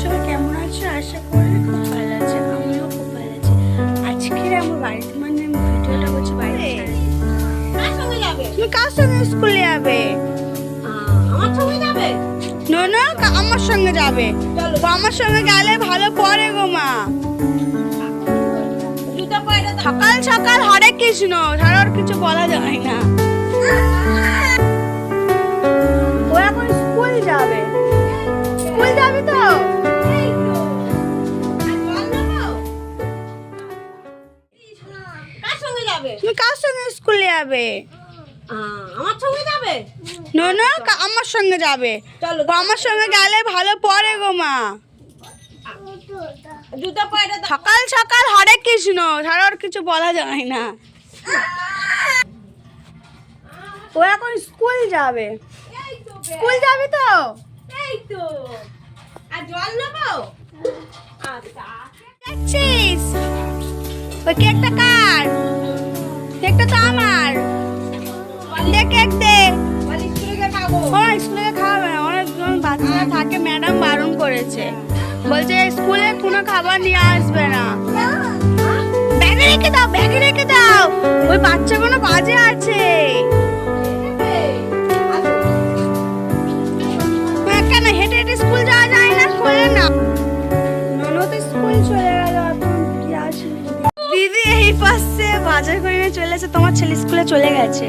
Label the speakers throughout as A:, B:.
A: সবাই কেমন আছো? আশা করি খুব ভালো আছে আমিও খুব ভালো আছি। আজকে আমার বাড়িতে মানে ভিডিওটা করছি বাইরে
B: কার সঙ্গে
A: তুমি কার সঙ্গে স্কুলে যাবে?
B: আমার সঙ্গে যাবে?
A: না না আমার সঙ্গে যাবে। আমার সঙ্গে গেলে ভালো পড়ে গো মা। সকাল সকাল হরে কৃষ্ণ ছাড়া কিছু বলা যায় না। যাবে? তুমি কার সঙ্গে স্কুলে যাবে?
B: আমার সঙ্গে যাবে?
A: না না আমার সঙ্গে যাবে। আমার সঙ্গে গেলে ভালো পড়ে গো মা। সকাল সকাল হরে কৃষ্ণ। ছাড়া আর কিছু বলা যায় না। ও এখন স্কুল যাবে। স্কুল যাবে তো?
B: এই তো। আর জল নেব? আচ্ছা।
A: ওই কেকটা কার? কেকটা তো আমার। দে কেক দে।
B: বল স্কুলে খাবে
A: না অনেকজন বাচ্চারা থাকে, ম্যাডাম বারণ করেছে। বলছে, স্কুলে কোনো খাবার নিয়ে আসবে না। ব্যাগে রেখে দাও, ব্যাগে রেখে দাও। ওই বাচ্চাগুলো বাজে আছে। বাজার করে চলে এসে তোমার ছেলে স্কুলে চলে গেছে।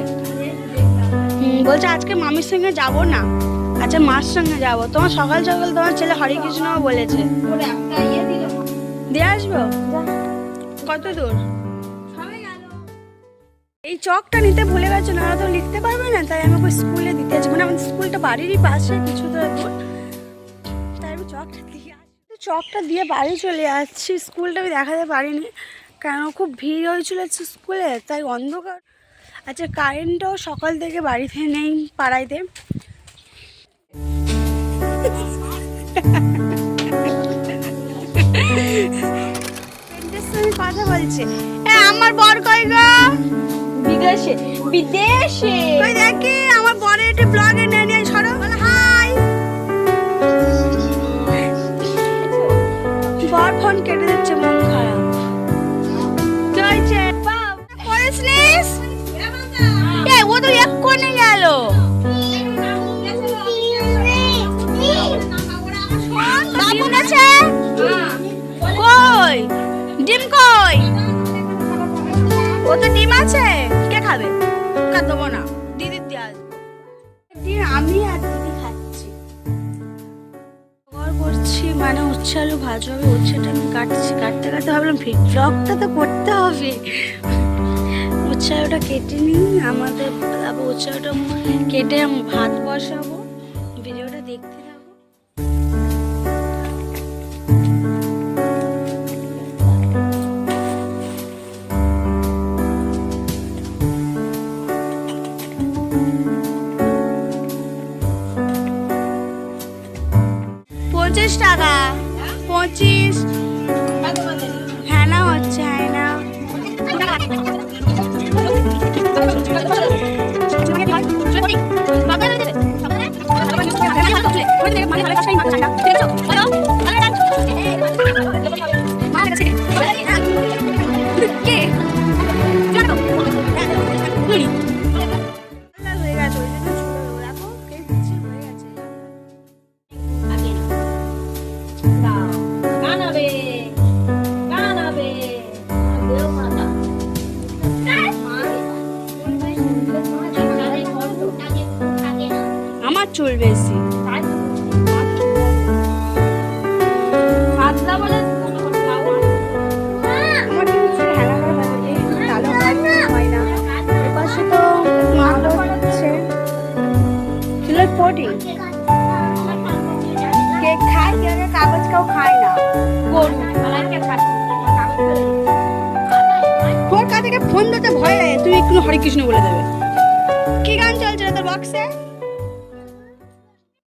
A: বলছে, আজকে মামির সঙ্গে যাব না। আচ্ছা মার সঙ্গে যাব। তোমার সকাল সকাল তোমার ছেলে হরিকৃষ্ণ বলেছে। দিয়ে আসব? কত দূর? এই চকটা নিতে ভুলে গেছো না তো লিখতে পারবে না, তাই আমি ওকে স্কুলে দিতে যাচ্ছি মানে আমাদের স্কুলটা বাড়িরই পাশে, কিছু দূর। তাই আমি চকটা দিয়ে চকটা দিয়ে বাড়ি চলে যাচ্ছি স্কুলটা আমি দেখাতে পারিনি। কারণ খুব ভিড় হয়েছিল স্কুলে তাই অন্ধকার। আচ্ছা কারেন্টটাও সকাল থেকে বাড়িতে নেই পাড়াইতে। কথা বলছে। আমার বর কই গো?
B: বিদেশে বিদেশে।
A: দেখি আমার বরে একটু ব্লগে নিয়ে নিয়ে সরো। হাই বর ফোন কেটে তো এক্ষুনি গেল। বাবু গেছে? কই? ডিম কই? ও তো ডিম আছে। কে খাবে? কা দেবো না? দিদির দিয়ে আসব। আমি আর দিদি খাচ্ছি। করছি মানে উচ্ছে আলু ভাজা হবে, উচ্ছেটা আমি কাটছি। কাটতে কাটতে ভাবলাম ব্লগটা তো করতে হবে। উচ্ছে কেটে নিই। আমাদের তারপর কেটে ভাত বসাবো। ভিডিওটা দেখতে পঁচিশ টাকা। পঁচিশ। চুলের পটি। কে খায়, কেউ কাগজ কেউ খায় না। তোর কাছে ফোন দিতে ভয় লাগে তুই একটু হরে কৃষ্ণ বলে দেবে। কি গান চলছে তোর বক্সে